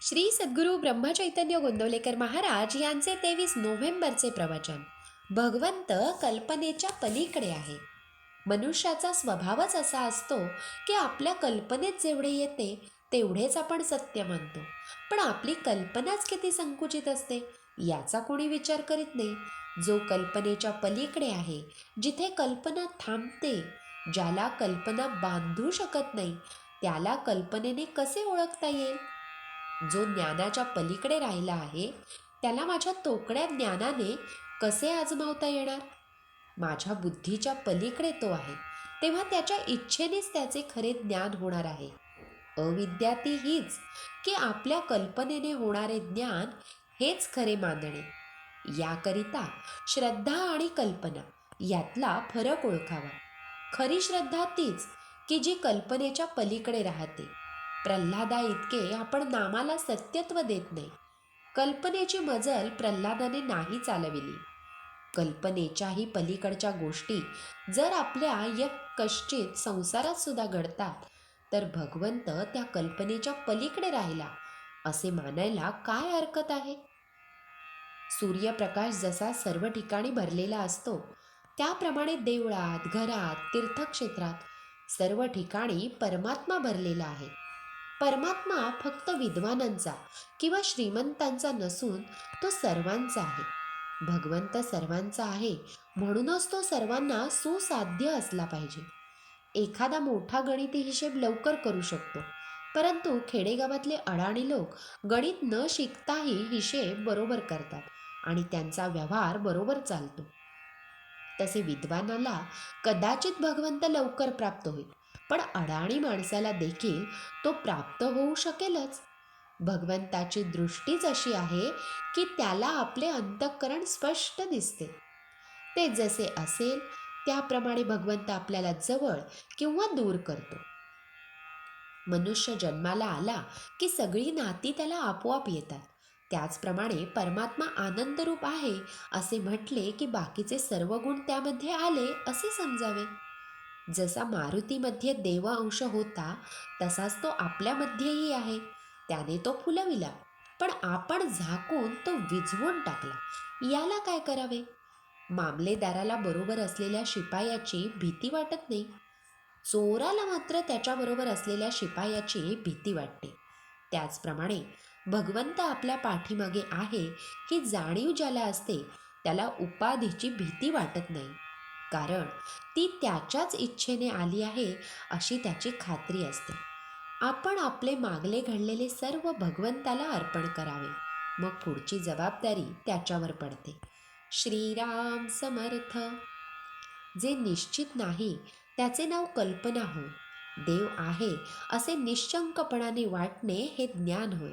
श्री सद्गुरू ब्रह्मचैतन्य गोंदवलेकर महाराज यांचे तेवीस नोव्हेंबरचे प्रवचन. भगवंत कल्पनेच्या पलीकडे आहे. मनुष्याचा स्वभावच असा असतो की आपल्या कल्पनेत जेवढे येते तेवढेच आपण सत्य मानतो. पण आपली कल्पनाच किती संकुचित असते याचा कोणी विचार करीत नाही. जो कल्पनेच्या पलीकडे आहे जिथे कल्पना थांबते ज्याला कल्पना बांधू शकत नाही त्याला कल्पनेने कसे ओळखता येईल? जो ज्ञानाच्या पलीकडे राहिला आहे त्याला माझ्या तोकड्या ज्ञानाने कसे आजमावता येणार? माझ्या बुद्धीच्या पलीकडे तो आहे तेव्हा त्याच्या इच्छेनेच त्याचे खरे ज्ञान होणार आहे. अविद्या ती हीच की आपल्या कल्पनेने होणारे ज्ञान हेच खरे मानणे. याकरिता श्रद्धा आणि कल्पना यातला फरक ओळखावा. खरी श्रद्धा तीच की जी कल्पनेच्या पलीकडे राहते. प्रल्हादा इतके आपण नामाला सत्यत्व देत नाही. कल्पनेची मजल प्रल्हादाने नाही चालविली. कल्पनेच्याही पलीकडच्या गोष्टी जर आपल्या या कश्चित संसारात सुद्धा घडतात तर भगवंत त्या कल्पनेच्या पलीकडे राहिला असे मानायला काय हरकत आहे? सूर्यप्रकाश जसा सर्व ठिकाणी भरलेला असतो त्याप्रमाणे देवळात घरात तीर्थक्षेत्रात सर्व ठिकाणी परमात्मा भरलेला आहे. परमात्मा फक्त विद्वानांचा किंवा श्रीमंतांचा नसून तो सर्वांचा आहे. भगवंत सर्वांचा आहे म्हणूनच तो सर्वांना सुसाध्य असला पाहिजे. एखादा मोठा गणिती हिशेब लवकर करू शकतो परंतु खेडेगावातले अडाणी लोक गणित न शिकताही हिशेब बरोबर करतात आणि त्यांचा व्यवहार बरोबर चालतो. तसे विद्वानाला कदाचित भगवंत लवकर प्राप्त होईल. पण अडाणी माणसाला देखील तो प्राप्त होऊ शकेलच. भगवंताची दृष्टीच अशी आहे की त्याला आपले अंतःकरण स्पष्ट दिसते. ते जसे असेल त्याप्रमाणे भगवंत आपल्याला जवळ किंवा दूर करतो. मनुष्य जन्माला आला की सगळी नाती त्याला आपोआप येतात. त्याचप्रमाणे परमात्मा आनंदरूप आहे असे म्हटले की बाकीचे सर्व गुण त्यामध्ये आले असे समजावे. जसा मारुतीमध्ये देव अंश होता तसाच तो आपल्यामध्येही आहे. त्याने तो फुलविला. पण आपण झाकून तो विझवून टाकला. याला काय करावे? मामलेदाराला बरोबर असलेल्या शिपायाची भीती वाटत नाही. चोराला मात्र त्याच्याबरोबर असलेल्या शिपायाची भीती वाटते. त्याचप्रमाणे भगवंत आपल्या पाठीमागे आहे ही जाणीव ज्याला असते त्याला उपाधीची भीती वाटत नाही. कारण ती त्याच्याच इच्छेने आली आहे अशी त्याची खात्री असते. आपण आपले मागले घडलेले सर्व भगवंताला अर्पण करावे. मग पुढची जबाबदारी त्याच्यावर पडते. श्रीराम समर्थ. जे निश्चित नाही त्याचे नाव कल्पना होय. देव आहे असे निश्चंकपणाने वाटणे हे ज्ञान होय.